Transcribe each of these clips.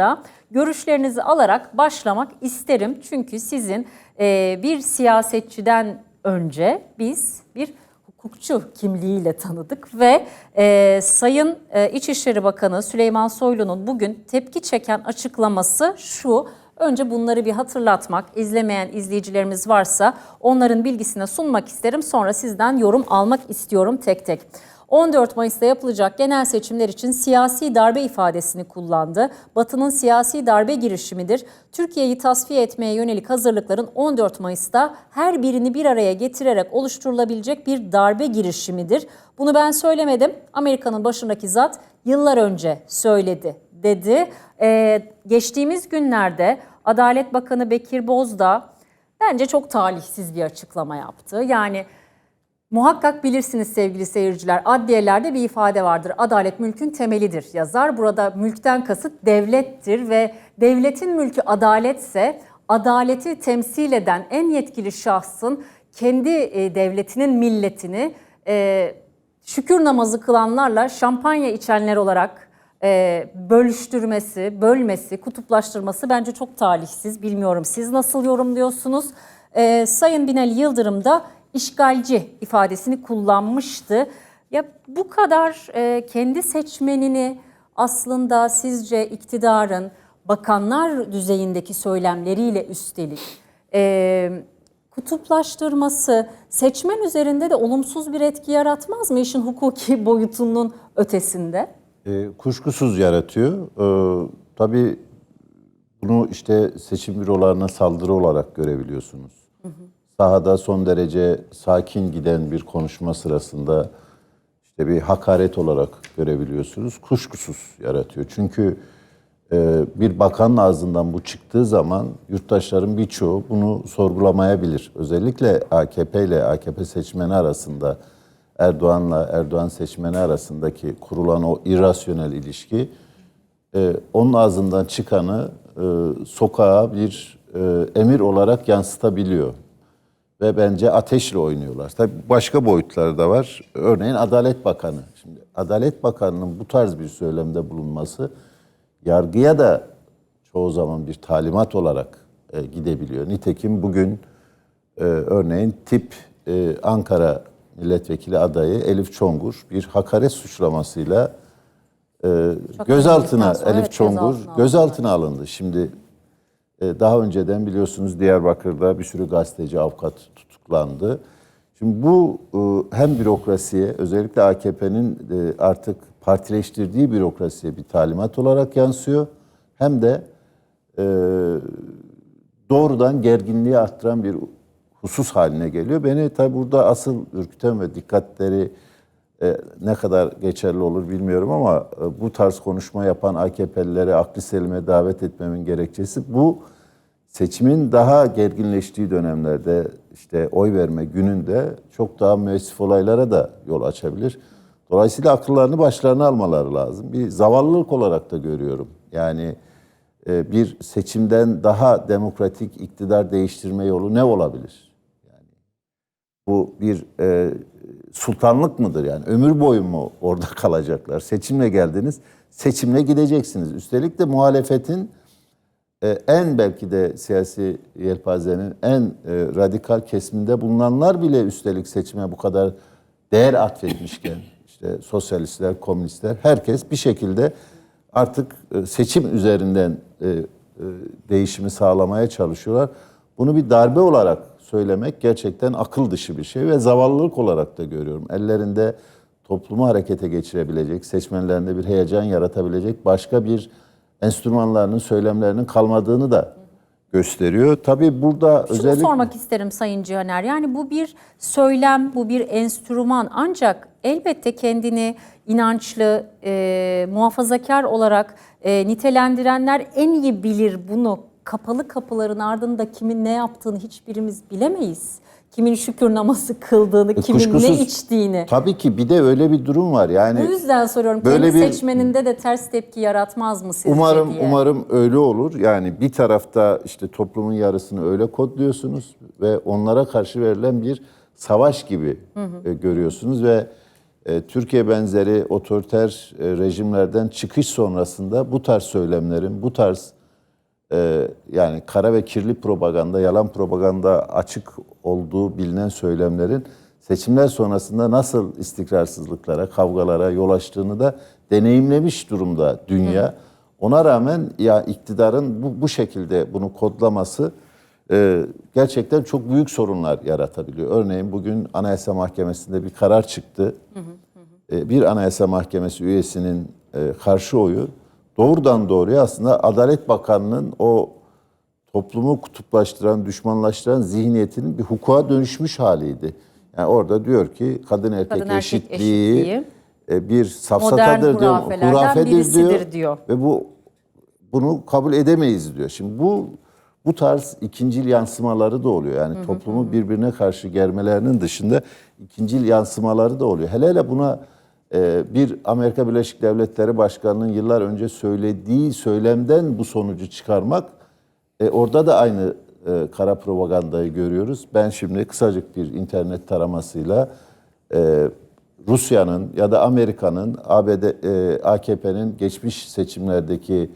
konuda görüşlerinizi alarak başlamak isterim. Çünkü sizin e, bir siyasetçiden önce biz bir hukukçu kimliğiyle tanıdık ve e, Sayın e, İçişleri Bakanı Süleyman Soylu'nun bugün tepki çeken açıklaması şu. Önce bunları bir hatırlatmak, izlemeyen izleyicilerimiz varsa onların bilgisine sunmak isterim. Sonra sizden yorum almak istiyorum tek tek. 14 Mayıs'ta yapılacak genel seçimler için siyasi darbe ifadesini kullandı. Batı'nın siyasi darbe girişimidir. Türkiye'yi tasfiye etmeye yönelik hazırlıkların 14 Mayıs'ta her birini bir araya getirerek oluşturulabilecek bir darbe girişimidir. Bunu ben söylemedim. Amerika'nın başındaki zat yıllar önce söyledi dedi. Ee, geçtiğimiz günlerde Adalet Bakanı Bekir Bozdağ bence çok talihsiz bir açıklama yaptı. Yani Muhakkak bilirsiniz sevgili seyirciler, adliyelerde bir ifade vardır. Adalet mülkün temelidir yazar. Burada mülkten kasıt devlettir ve devletin mülkü adaletse adaleti temsil eden en yetkili şahsın kendi e, devletinin milletini e, şükür namazı kılanlarla şampanya içenler olarak e, bölüştürmesi, bölmesi, kutuplaştırması bence çok talihsiz. Bilmiyorum siz nasıl yorumluyorsunuz? Sayın Binali Yıldırım da işgalci ifadesini kullanmıştı. Ya bu kadar e, kendi seçmenini aslında sizce iktidarın bakanlar düzeyindeki söylemleriyle üstelik e, kutuplaştırması seçmen üzerinde de olumsuz bir etki yaratmaz mı işin hukuki boyutunun ötesinde? E, kuşkusuz yaratıyor. E, tabii bunu işte seçim bürolarına saldırı olarak görebiliyorsunuz. Sahada son derece sakin giden bir konuşma sırasında işte bir hakaret olarak görebiliyorsunuz. Kuşkusuz yaratıyor. Çünkü e, bir bakanın ağzından bu çıktığı zaman yurttaşların birçoğu bunu sorgulamayabilir. Özellikle AKP ile AKP seçmeni arasında Erdoğan'la Erdoğan seçmeni arasındaki kurulan o irrasyonel ilişki e, onun ağzından çıkanı e, sokağa bir emir olarak yansıtabiliyor. Ve bence ateşle oynuyorlar. Tabii başka boyutları da var. Örneğin Adalet Bakanı. Şimdi Adalet Bakanı'nın bu tarz bir söylemde bulunması yargıya da çoğu zaman bir talimat olarak e, gidebiliyor. Nitekim bugün e, örneğin tip e, Ankara milletvekili adayı Elif Çongur bir hakaret suçlamasıyla e, Çok gözaltına Elif evet, Çongur gözaltına gözaltına alındı. Şimdi daha önceden biliyorsunuz Diyarbakır'da bir sürü gazeteci, avukat tutuklandı. Şimdi bu e, hem bürokrasiye özellikle AKP'nin e, artık partileştirdiği bürokrasiye bir talimat olarak yansıyor. Hem de e, doğrudan gerginliği arttıran bir husus haline geliyor. Beni tabi burada asıl ürküten ve dikkatleri e, ne kadar geçerli olur bilmiyorum ama e, bu tarz konuşma yapan AKP'lilere aklı selime davet etmemin gerekçesi bu seçimin daha gerginleştiği dönemlerde işte oy verme gününde çok daha müessif olaylara da yol açabilir. Dolayısıyla akıllarını başlarına almaları lazım. Bir zavallılık olarak da görüyorum. Yani e, bir seçimden daha demokratik iktidar değiştirme yolu ne olabilir? Bu bir e, sultanlık mıdır yani? Ömür boyu mu orada kalacaklar? Seçimle geldiniz, seçimle gideceksiniz. Üstelik de muhalefetin e, en belki de siyasi yelpazenin en e, radikal kesiminde bulunanlar bile üstelik seçime bu kadar değer atfetmişken işte sosyalistler, komünistler herkes bir şekilde artık e, seçim üzerinden e, e, değişimi sağlamaya çalışıyorlar. Bunu bir darbe olarak söylemek gerçekten akıl dışı bir şey ve zavallılık olarak da görüyorum. Ellerinde toplumu harekete geçirebilecek, seçmenlerinde bir heyecan yaratabilecek başka bir enstrümanlarının, söylemlerinin kalmadığını da gösteriyor. Tabii burada Şunu özellikle... sormak isterim Sayın Cihaner. Yani bu bir söylem, bu bir enstrüman ancak elbette kendini inançlı, e, muhafazakar olarak e, nitelendirenler en iyi bilir bunu. Kapalı kapıların ardında kimin ne yaptığını hiçbirimiz bilemeyiz. Kimin şükür namazı kıldığını, kimin ne E, içtiğini. Tabii ki bir de öyle bir durum var. Yani Bu yüzden soruyorum. Böyle Kendi bir- seçmeninde de ters tepki yaratmaz mı sizce Umarım diye. umarım öyle olur. Yani bir tarafta işte toplumun yarısını öyle kodluyorsunuz ve onlara karşı verilen bir savaş gibi e, görüyorsunuz ve e, Türkiye benzeri otoriter e, rejimlerden çıkış sonrasında bu tarz söylemlerin, bu tarz e, yani kara ve kirli propaganda, yalan propaganda açık olduğu bilinen söylemlerin seçimler sonrasında nasıl istikrarsızlıklara, kavgalara yol açtığını da deneyimlemiş durumda dünya. Ona rağmen ya iktidarın bu, bu şekilde bunu kodlaması e, gerçekten çok büyük sorunlar yaratabiliyor. Örneğin bugün Anayasa Mahkemesi'nde bir karar çıktı. E, bir Anayasa Mahkemesi üyesinin e, karşı oyu doğrudan doğruya aslında Adalet Bakanı'nın o toplumu kutuplaştıran, düşmanlaştıran zihniyetinin bir hukuka dönüşmüş haliydi. Yani orada diyor ki kadın erkek, Kadın erkek eşitliği, eşitliği, e, bir safsatadır diyor, hurafedir diyor, diyor. ve bu bunu kabul edemeyiz diyor. Şimdi bu bu tarz ikincil yansımaları da oluyor. Yani toplumu birbirine karşı germelerinin dışında ikincil yansımaları da oluyor. Hele hele buna bir Amerika Birleşik Devletleri Başkanı'nın yıllar önce söylediği söylemden bu sonucu çıkarmak e, orada da aynı e, kara propagandayı görüyoruz. Ben şimdi kısacık bir internet taramasıyla e, Rusya'nın ya da Amerika'nın, ABD, AKP'nin geçmiş seçimlerdeki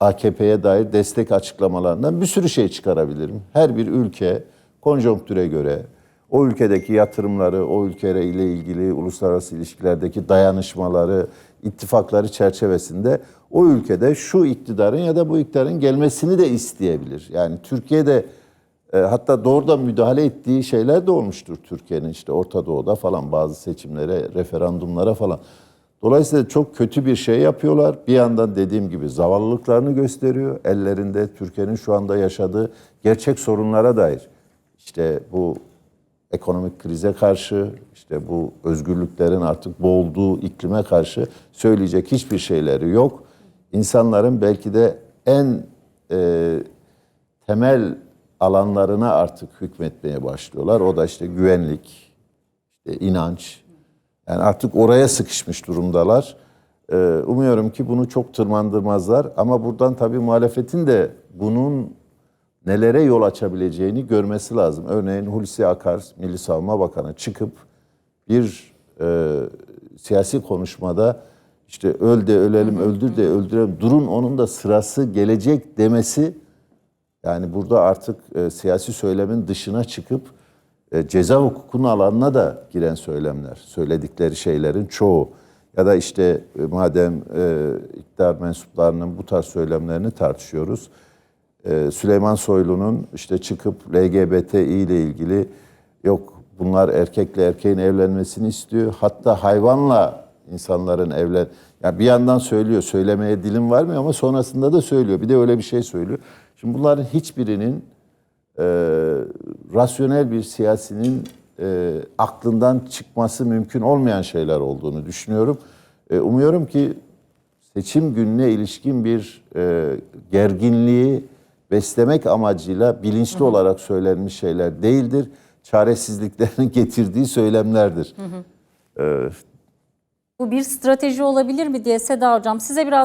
AKP'ye dair destek açıklamalarından bir sürü şey çıkarabilirim. Her bir ülke konjonktüre göre o ülkedeki yatırımları, o ülkeyle ilgili uluslararası ilişkilerdeki dayanışmaları, ittifakları çerçevesinde o ülkede şu iktidarın ya da bu iktidarın gelmesini de isteyebilir. Yani Türkiye'de e, hatta doğrudan müdahale ettiği şeyler de olmuştur Türkiye'nin işte Orta Doğu'da falan bazı seçimlere, referandumlara falan. Dolayısıyla çok kötü bir şey yapıyorlar. Bir yandan dediğim gibi zavallılıklarını gösteriyor. Ellerinde Türkiye'nin şu anda yaşadığı gerçek sorunlara dair. İşte bu ekonomik krize karşı, işte bu özgürlüklerin artık boğulduğu iklime karşı söyleyecek hiçbir şeyleri yok. İnsanların belki de en e, temel alanlarına artık hükmetmeye başlıyorlar. O da işte güvenlik, işte inanç. Yani artık oraya sıkışmış durumdalar. Ee, umuyorum ki bunu çok tırmandırmazlar. Ama buradan tabii muhalefetin de bunun nelere yol açabileceğini görmesi lazım. Örneğin Hulusi Akar, Milli Savunma Bakanı çıkıp bir e, siyasi konuşmada işte öl de ölelim, öldür de öldürelim, durun onun da sırası gelecek demesi yani burada artık e, siyasi söylemin dışına çıkıp e, ceza hukukunun alanına da giren söylemler, söyledikleri şeylerin çoğu ya da işte e, madem e, iktidar mensuplarının bu tarz söylemlerini tartışıyoruz. E, Süleyman Soylu'nun işte çıkıp LGBTİ ile ilgili yok bunlar erkekle erkeğin evlenmesini istiyor. Hatta hayvanla insanların evlen yani bir yandan söylüyor, söylemeye dilim varmıyor ama sonrasında da söylüyor. Bir de öyle bir şey söylüyor. Şimdi bunların hiçbirinin e, rasyonel bir siyasinin e, aklından çıkması mümkün olmayan şeyler olduğunu düşünüyorum. E, umuyorum ki seçim gününe ilişkin bir e, gerginliği beslemek amacıyla bilinçli olarak söylenmiş şeyler değildir. Çaresizliklerin getirdiği söylemlerdir. E, Bu bir strateji olabilir mi diye Seda Hocam size birazdan